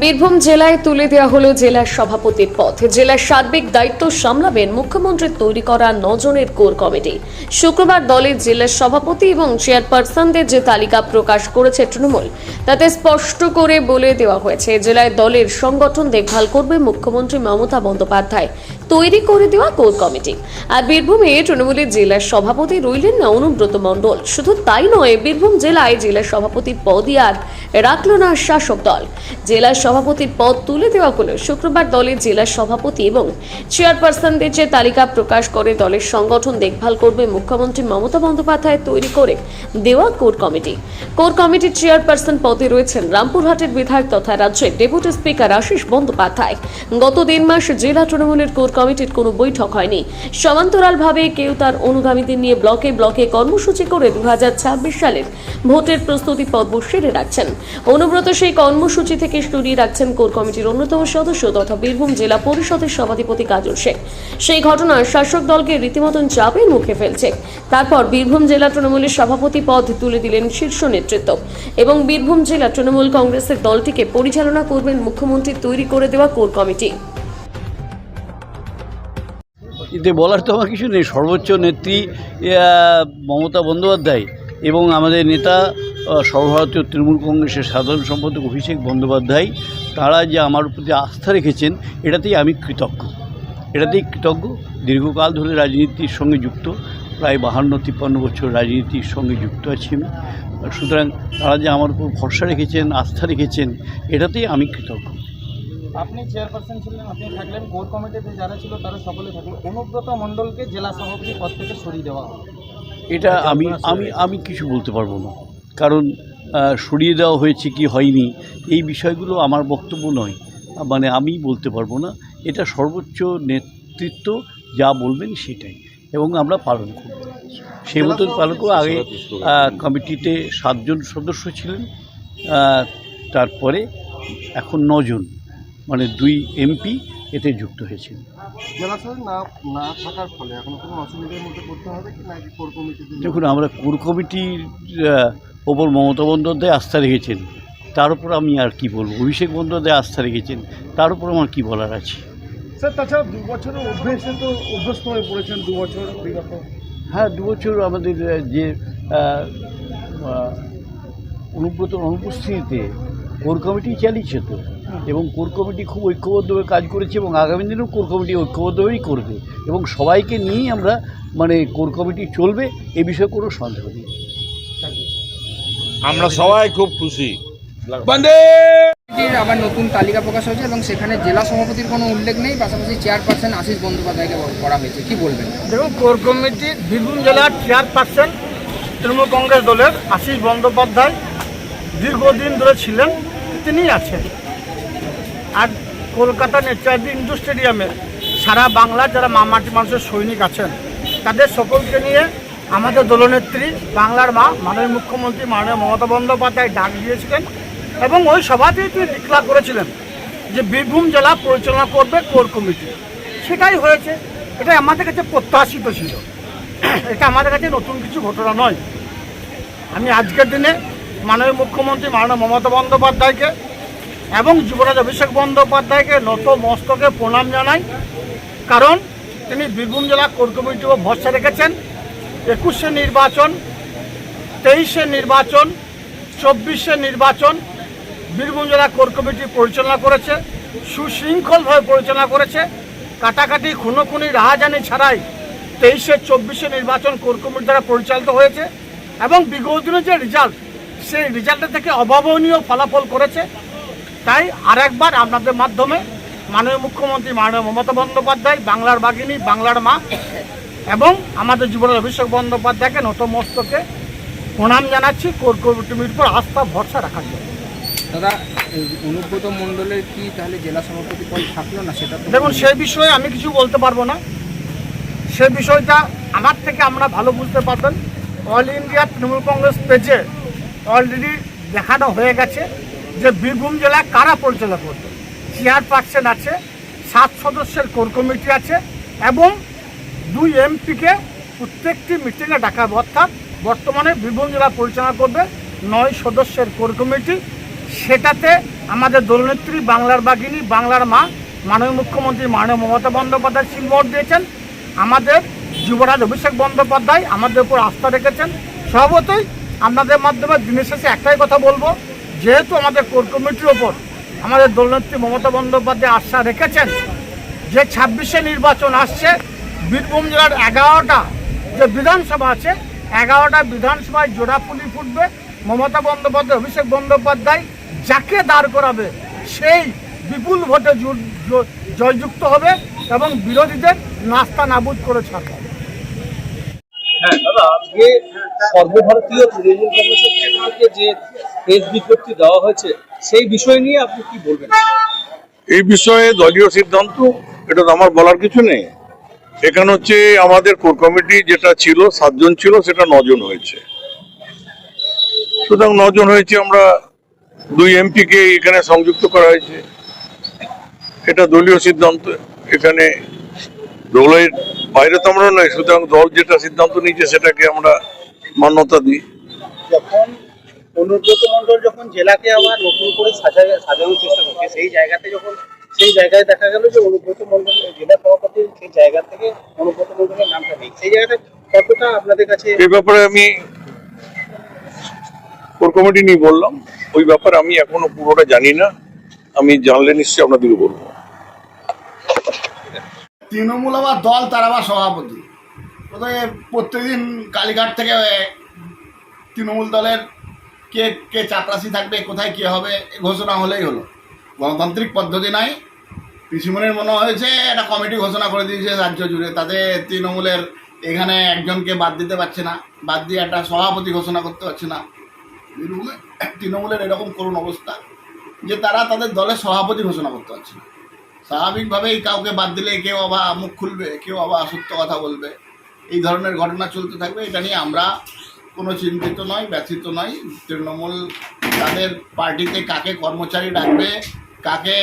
বীরভূম জেলায় তুলে দেওয়া হলো জেলার সভাপতির পদ। জেলার সার্বিক দায়িত্ব সামলাবেন মুখ্যমন্ত্রীর তৈরি করা নজনের কোর কমিটি। শুক্রবার দলের জেলার সভাপতি এবং চেয়ারপারসনদের যে তালিকা প্রকাশ করেছে তৃণমূল, তাতে স্পষ্ট করে বলে দেওয়া হয়েছে, জেলায় দলের সংগঠন দেখভাল করবে মুখ্যমন্ত্রী মমতা বন্দ্যোপাধ্যায়। তৈরি করে দেওয়া কোর কমিটি। আর বীরভূমে তৃণমূলের জেলার সভাপতি রইলেন না অনুব্রত মণ্ডল। শুধু তাই নয়, বীরভূম জেলায় জেলার সভাপতির পদই আর রাখল না শাসক দল। জেলার সভাপতির পদ তুলে দেওয়া হলো শুক্রবার দলের জেলার সভাপতি এবং চেয়ারপারসনদের যে তালিকা প্রকাশ করে দলের সংগঠন দেখভাল করবে মুখ্যমন্ত্রী মমতা বন্দ্যোপাধ্যায় তৈরি করে দেওয়া কোর কমিটি। কোর কমিটির চেয়ারপারসন পদে রয়েছেন রামপুরহাটের বিধায়ক তথা রাজ্যের ডেপুটি স্পিকার আশিস বন্দ্যোপাধ্যায়। গত তিন মাস জেলা তৃণমূলের কোর কমিটির কোনো বৈঠক হয়নি। সমান্তরালভাবে কেউ তার অনুগামীদের নিয়ে ব্লকে ব্লকে কর্মসূচি করে দু হাজার ছাব্বিশ সালের ভোটের প্রস্তুতি পর্ব সেরে রাখছেন। অনুব্রত সেই কর্মসূচি থেকে সরিয়ে রাখছেন কোর কমিটির অন্যতম সদস্য তথা বীরভূম জেলা পরিষদের সভাধিপতি কাজল শেখ। সেই ঘটনায় শাসক দলকে রীতিমতন চাপের মুখে ফেলছে। তারপর বীরভূম জেলা তৃণমূলের সভাপতি পদ তুলে দিলেন শীর্ষ নেতৃত্ব এবং বীরভূম জেলা তৃণমূল কংগ্রেসের দলটিকে পরিচালনা করবেন মুখ্যমন্ত্রী তৈরি করে দেওয়া কোর কমিটি। এতে বলার তো আমার কিছু নেই। সর্বোচ্চ নেত্রী মমতা বন্দ্যোপাধ্যায় এবং আমাদের নেতা সর্বভারতীয় তৃণমূল কংগ্রেসের সাধারণ সম্পাদক অভিষেক বন্দ্যোপাধ্যায় তারা যে আমার প্রতি আস্থা রেখেছেন এটাতেই আমি কৃতজ্ঞ। এটাতেই কৃতজ্ঞ। দীর্ঘকাল ধরে রাজনীতির সঙ্গে যুক্ত প্রায় বাহান্ন তিপ্পান্ন বছর রাজনীতির সঙ্গে যুক্ত আছি আমি। সুতরাং তারা যে আমার উপর ভরসা রেখেছেন আস্থা রেখেছেন এটাতেই আমি কৃতজ্ঞ। আপনি চেয়ারপারসন ছিলেন আপনি থাকলেন কোর কমিটিতে যারা ছিল তারা সকলে থাকলেন। অনুব্রত মণ্ডলকে জেলা সভাপতি পদ থেকে সরিয়ে দেওয়া। এটা আমি আমি আমি কিছু বলতে পারব না। কারণ সরিয়ে দেওয়া হয়েছে কি হয়নি এই বিষয়গুলো আমার বক্তব্য নয়। মানে আমি বলতে পারব না। এটা সর্বোচ্চ নেতৃত্ব যা বলবেন সেটাই। এবং আমরা পালন করব। সেই মতন পালন করব। আগে কমিটিতে সাতজন সদস্য ছিলেন। তারপরে এখন নজন। মানে দুই এমপি এতে যুক্ত হয়েছেন। জেলা না না থাকার ফলে এখন কোনো অসুবিধার মধ্যে পড়তে হবে কি নাকি কোর কমিটিতে দেখুন আমরা কোর কমিটির ওপর মমতা বন্দ্যোপাধ্যায় আস্থা রেখেছেন। তার উপর আমি আর কি বলব? অভিষেক বন্দ্যোপাধ্যায় আস্থা রেখেছেন। তার উপর আমার কি বলার আছে? স্যার তাছাড়া দু বছরের অভ্যেসে তো অভ্যস্ত হয়ে পড়েছেন দু বছর বিগত। হ্যাঁ দু বছর আমাদের যে অনুব্রত অনুপস্থিতিতে কোর কমিটি চালিয়েছে তো। এবং কোর কমিটি খুব ঐক্যবদ্ধভাবে কাজ করেছে এবং আগামী দিনেও কোর কমিটি ঐক্যবদ্ধভাবেই করবে এবং সবাইকে নিয়েই আমরা মানে কোর কমিটি চলবে এ বিষয়ে কোনো সন্দেহ নেই। আমরা সবাই খুব খুশি। আবার নতুন তালিকা প্রকাশ হয়েছে এবং সেখানে জেলা সভাপতির কোনো উল্লেখ নেই পাশাপাশি চেয়ারপারসন আশিস বন্দ্যোপাধ্যায়কে করা হয়েছে। কি বলবেন? দেখুন কোর কমিটি বীরভূম জেলার চেয়ারপারসন তৃণমূল কংগ্রেস দলের আশিস বন্দ্যোপাধ্যায় দীর্ঘদিন ধরে ছিলেন তিনি আছেন। আর কলকাতা নেচারদি ইন্ডোর স্টেডিয়ামে সারা বাংলার যারা মামাটি মানুষের সৈনিক আছেন, তাদের সকলকে নিয়ে আমাদের দলনেত্রী, বাংলার মা, মাননীয় মুখ্যমন্ত্রী, মাননীয় মমতা বন্দ্যোপাধ্যায় ডাক দিয়েছিলেন এবং ওই সভাতেই তিনি ডিক্লার করেছিলেন যে বীরভূম জেলা পরিচালনা করবে কোর কমিটি। সেটাই হয়েছে। এটা আমাদের কাছে প্রত্যাশিত ছিল। এটা আমাদের কাছে নতুন কিছু ঘটনা নয়। আমি আজকের দিনে মাননীয় মুখ্যমন্ত্রী, মাননীয় মমতা বন্দ্যোপাধ্যায়কে এবং যুবরাজ অভিষেক বন্দ্যোপাধ্যায়কে নত মস্তকে প্রণাম জানাই। কারণ তিনি বীরভূম জেলা কোর উপর ভরসা রেখেছেন। একুশে নির্বাচন, তেইশে নির্বাচন, চব্বিশে নির্বাচন বীরভূম জেলা কোর কমিটি পরিচালনা করেছে, সুশৃঙ্খলভাবে পরিচালনা করেছে। কাটাকাটি, খুনোখুনি, রাহাজানি ছাড়াই তেইশে, চব্বিশে নির্বাচন কোর কমিটি দ্বারা পরিচালিত হয়েছে এবং বিগত দিনের যে রেজাল্ট সেই রেজাল্টের থেকে অভাবনীয় ফলাফল করেছে। তাই আরেকবার আপনাদের মাধ্যমে মাননীয় মুখ্যমন্ত্রী মাননীয় মমতা বন্দ্যোপাধ্যায় বাংলার বাগিনী বাংলার মা এবং আমাদের যুবরাজ অভিষেক বন্দ্যোপাধ্যায়কে নতমস্তকে প্রণাম জানাচ্ছি। কোর কমিটির উপর আস্থা ভরসা রাখার জন্য। দাদা অনুব্রত মণ্ডলের কি তাহলে জেলা সভাপতি পদ থাকল না সেটা দেখুন সেই বিষয়ে আমি কিছু বলতে পারব না। সে বিষয়টা আমার থেকে আমরা ভালো বুঝতে পারবেন। অল ইন্ডিয়া তৃণমূল কংগ্রেস পেজে অলরেডি দেখানো হয়ে গেছে। যে বীরভূম জেলায় কারা পরিচালনা করবে? চেয়ারপারসন আছে, সাত সদস্যের কোর কমিটি আছে, এবং দুই এমপিকে প্রত্যেকটি মিটিংয়ে ডাকা অর্থাৎ বর্তমানে বীরভূম জেলা পরিচালনা করবে, নয় সদস্যের কোর কমিটি। সেটাতে আমাদের দলনেত্রী, বাংলার বাঘিনী, বাংলার মা, মাননীয় মুখ্যমন্ত্রী মাননীয় মমতা বন্দ্যোপাধ্যায় সিলমোহর দিয়েছেন, আমাদের যুবরাজ অভিষেক বন্দ্যোপাধ্যায় আমাদের উপর আস্থা রেখেছেন। স্বভাবতই আপনাদের মাধ্যমে দিনের শেষে একটাই কথা বলব যেহেতু আমাদের কোর কমিটির ওপর আমাদের দলনেত্রী মমতা বন্দ্যোপাধ্যায় আস্থা রেখেছেন যে ছাব্বিশে নির্বাচন আসছে, বীরভূম জেলার এগারোটা যে বিধানসভা আছে, এগারোটা বিধানসভায় জোড়াফুলি ফুটবে। মমতা বন্দ্যোপাধ্যায়, অভিষেক বন্দ্যোপাধ্যায় যাকে দাঁড় করাবে, সেই বিপুল ভোটে জয়যুক্ত হবে এবং বিরোধীদের নাস্তা নাবুদ করে ছাড়বে। হ্যাঁ দাদা, আজকে সর্বভারতীয় তৃণমূল কংগ্রেসের যে প্রেস বিজ্ঞপ্তি দেওয়া হয়েছে, সেই বিষয় নিয়ে আপনি কি বলবেন? এই বিষয়ে দলীয় সিদ্ধান্ত, এটা তো আমার বলার কিছু নেই। এখানে হচ্ছে আমাদের কোর কমিটি যেটা ছিল, সাতজন ছিল, সেটা নজন হয়েছে। সুতরাং নজন হয়েছে আমরা, দুই এমপিকে এখানে সংযুক্ত করা হয়েছে। এটা দলীয় সিদ্ধান্ত, এখানে দলের বাইরে তো আমরা নয়, সুতরাং দল যেটা সিদ্ধান্ত নিয়েছে সেটাকে আমরা মান্যতা দিই। অনুব্রত মন্ডল যখন জেলাকে আবার নতুন করে সাজা সাজানোর চেষ্টা করছে সেই জায়গাতে যখন সেই জায়গায় দেখা গেল যে অনুব্রত মন্ডল জেলা সভাপতির সেই জায়গা থেকে অনুব্রত মন্ডলের নামটা নেই। সেই জায়গাটা কতটা আপনাদের কাছে এই ব্যাপারে আমি কোর কমিটি নিয়ে বললাম। ওই ব্যাপারে আমি এখনও পুরোটা জানি না। আমি জানলে নিশ্চয়ই আপনাদেরকে বলব। তৃণমূল আবার দল তার আবার সভাপতি। প্রত্যেকদিন কালীঘাট থেকে তৃণমূল দলের কে কে চাপরাশি থাকবে, কোথায় কে হবে ঘোষণা হলেই হলো। গণতান্ত্রিক পদ্ধতি নাই। পিসিমনের মনে হয়েছে, একটা কমিটি ঘোষণা করে দিয়েছে রাজ্য জুড়ে। তাতে তৃণমূলের এখানে একজনকে বাদ দিতে পারছে না, বাদ দিয়ে একটা সভাপতি ঘোষণা করতে পারছে না। তৃণমূলের তৃণমূলের এরকম করুণ অবস্থা যে তারা তাদের দলের সভাপতি ঘোষণা করতে পারছে না। স্বাভাবিকভাবেই কাউকে বাদ দিলে কেউ আবার মুখ খুলবে, কেউ আবার অসত্য কথা বলবে। এই ধরনের ঘটনা চলতে থাকবে, এটা নিয়ে আমরা কোনো চিন্তিত নয়, ব্যথিত নয়। তৃণমূল তাদের পার্টিতে কাকে কর্মচারী ডাকবে, কাকে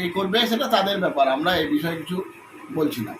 এই করবে, সেটা তাদের ব্যাপার। আমরা এই বিষয়ে কিছু বলছি না।